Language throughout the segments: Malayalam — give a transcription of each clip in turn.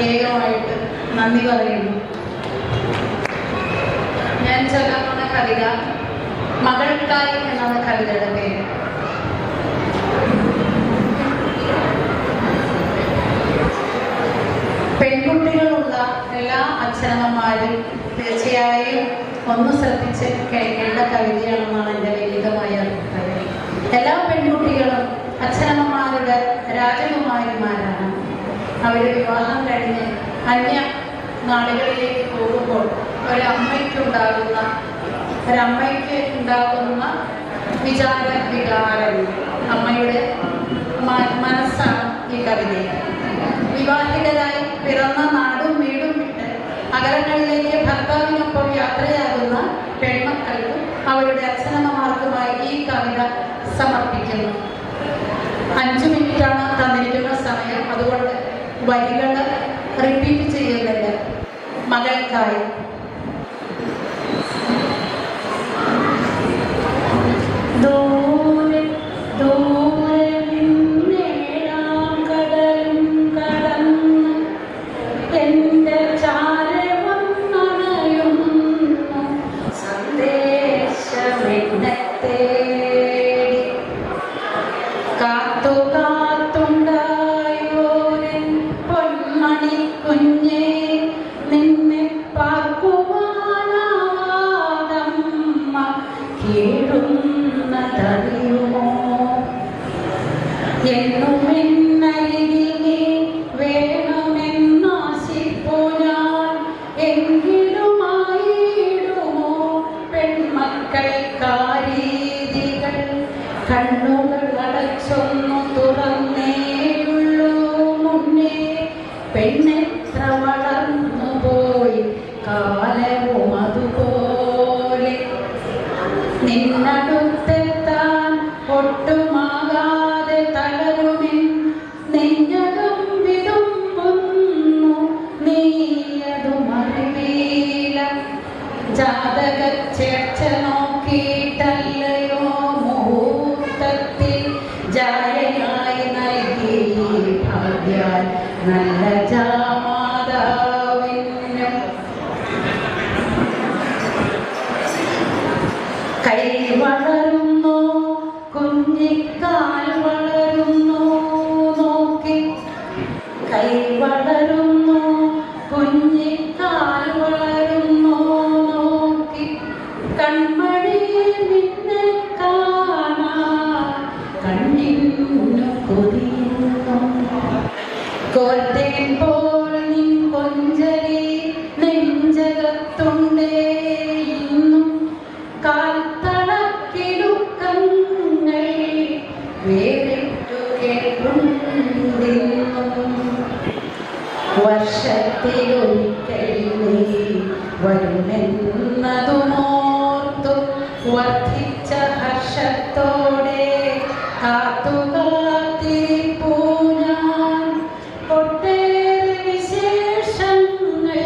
പ്രത്യേകമായിട്ട് നന്ദി പറയുന്നു. ഞാൻ ചൊല്ലാവുന്ന കവിത മകൾക്കായി എന്നാണ് കവിതയുടെ പേര്. പെൺകുട്ടികളുള്ള എല്ലാ അച്ഛനമ്മമാരും തീർച്ചയായും ഒന്ന് ശ്രദ്ധിച്ച് കേൾക്കേണ്ട കവിതയാണെന്നാണ് എന്റെ ലളിതമായ അഭിപ്രായം. എല്ലാ പെൺകുട്ടികളും രാജകുമാരിമാരാണ് അവർ വിവാഹം കഴിഞ്ഞ് അന്യ നാടുകളിലേക്ക് പോകുമ്പോൾ ഒരമ്മയ്ക്കുണ്ടാകുന്ന ഒരമ്മയ്ക്ക് ഉണ്ടാകുന്ന വിചാര വികാരങ്ങൾ അമ്മയുടെ മനസ്സാണ് ഈ കവിതയിൽ. വിവാഹിതരായി പിറന്ന നാടും വീടും വിട്ട് അകലങ്ങളിലേക്ക് ഭർത്താവിനൊപ്പം യാത്രയാകുന്ന പെൺമക്കൾക്കും അവരുടെ അച്ഛനമ്മമാർക്കുമായി ഈ കവിത വരികൾ റിപ്പീറ്റ് ചെയ്യുന്നുണ്ട്. മകൾക്കായി. ദൂരെ ഞാൻ ജാതക ചേർച്ച നോക്കിയിട്ടല്ലയോ മുഹൂർത്തത്തിൽ? ജായയായി നൽകി ഭാഗ്യാൽ നല്ല ജാമാതാവിനും. കൈ വളരുന്നു വർദ്ധിച്ച ഹർഷത്തോടെ കാത്തുകാത്തിരിപ്പൂ ഞാൻ ഒട്ടേറെ വിശേഷങ്ങൾ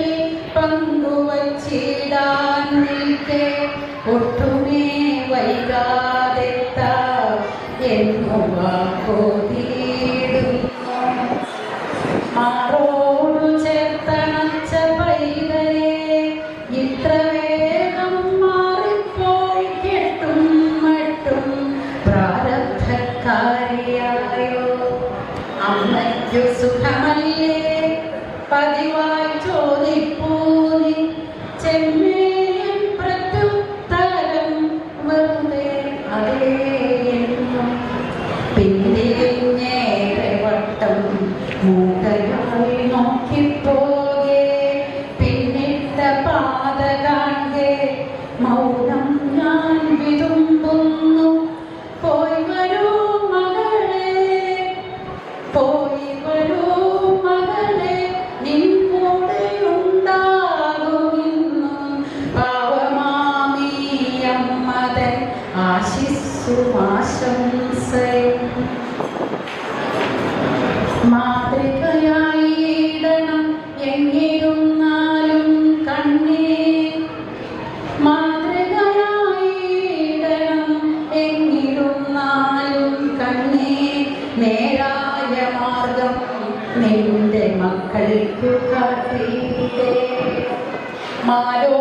പങ്കുവച്ചിടാൻ നിൽക്കെ ഒട്ടുമേ വൈകാതെത്താ എന്നു വാക്കോതിയിടുന്നു ആശിസ്സുമാശംസയും മാതൃകയായി ഈടണം എന്നിരുന്നാലും കണ്ണേ. മാതൃകയായി ഈടണം കണ്ണേ. നേരായ മാർഗം നിന്റെ മക്കൾക്ക് കാട്ടിയിട്ടേ മാലോ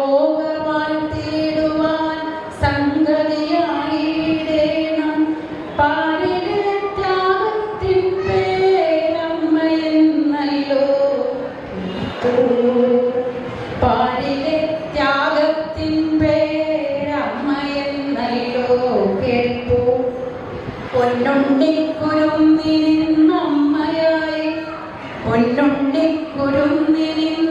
പൊന്നുണ്ടിക്കുരുന്നിനുമ്മയായി പൊന്നുണ്ടിക്കുരുന്നിനു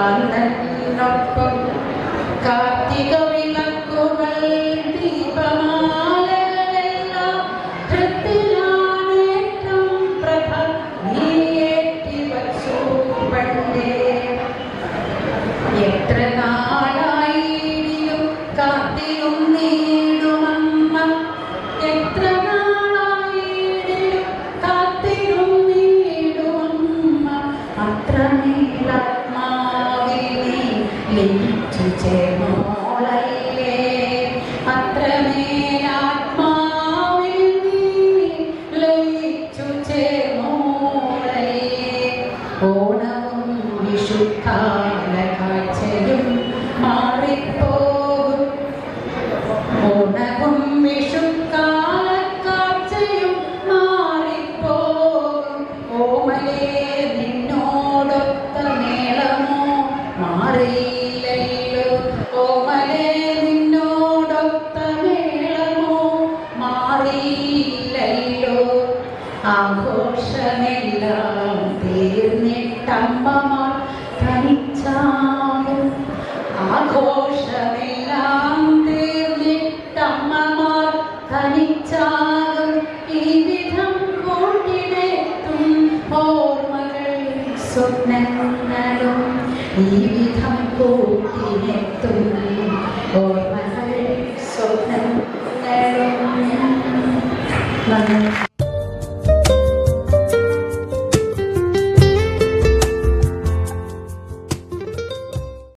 啊就来 ലയിച്ചു ചേർന്നോളയിലേ അത്രമേൽ ആത്മാവിൽ ലയിച്ചു ചേർന്നോളയെ ഓണവും വിശുദ്ധ